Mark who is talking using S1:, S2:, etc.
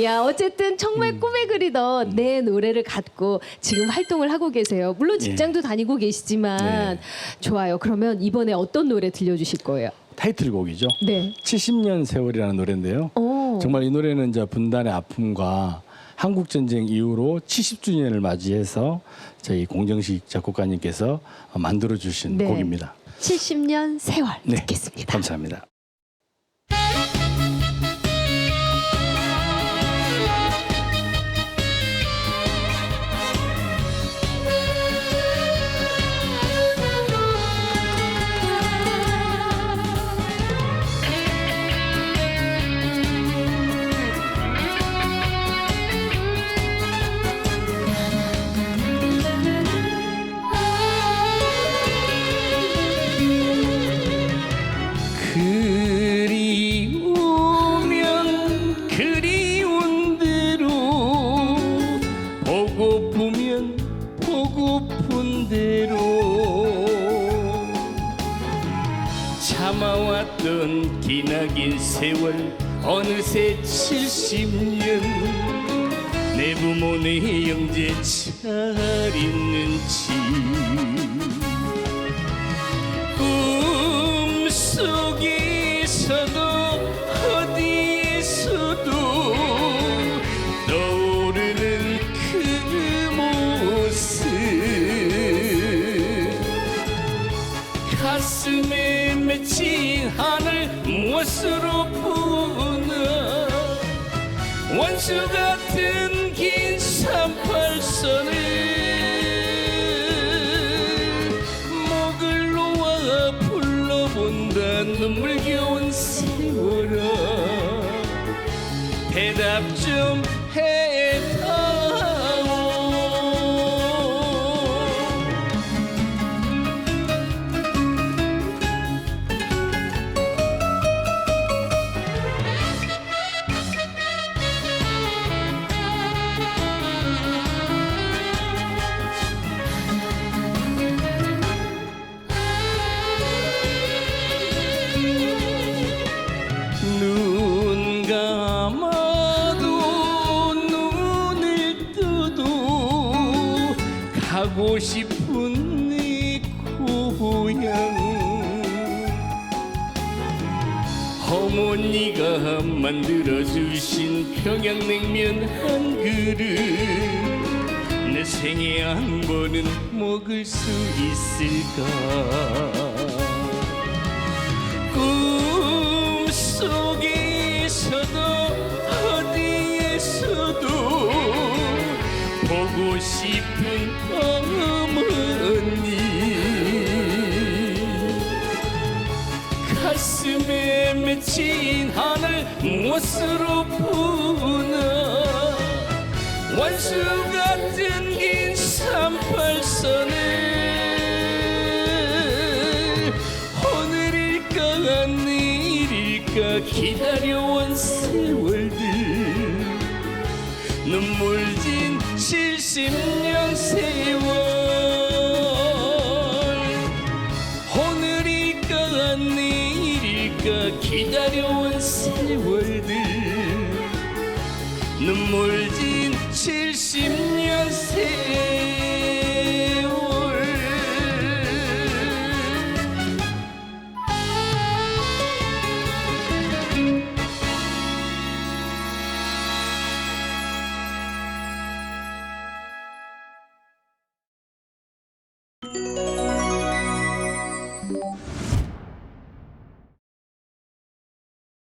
S1: 야 어쨌든 정말 꿈에 그리던 내 노래를 갖고 지금 활동을 하고 계세요. 물론 직장도 다니고 계시지만
S2: 네.
S1: 좋아요. 그러면 이번에 어떤 노래 들려주실 거예요?
S2: 타이틀곡이죠.
S1: 네.
S2: 70년 세월이라는 노래인데요.
S1: 어.
S2: 정말 이 노래는 이제 분단의 아픔과 한국 전쟁 이후로 70주년을 맞이해서 저희 공정식 작곡가님께서 만들어 주신
S1: 네.
S2: 곡입니다.
S1: 70년 세월
S2: 네.
S1: 듣겠습니다.
S2: 감사합니다. 고프면 보고픈 대로 참아왔던 기나긴 세월 어느새 70년. 내 부모 내 형제 잘 있는지 원수 같은 긴 38선을 목을 놓아 불러본다. 눈물겨운 세월아 대답 좀 가고 싶은 내 고향. 어머니가 만들어주신 평양냉면 한 그릇. 내 생에 한 번은 먹을 수 있을까 보고 싶은 어머니 가슴에 맺힌 하늘 무엇으로 푸나 원수 같은 긴 38선을 오늘일까 내일일까 기다려온 세월들 눈물진 70년 세월. 오늘일까 내일일까 기다려온 세월들. 눈물 진 70년 세월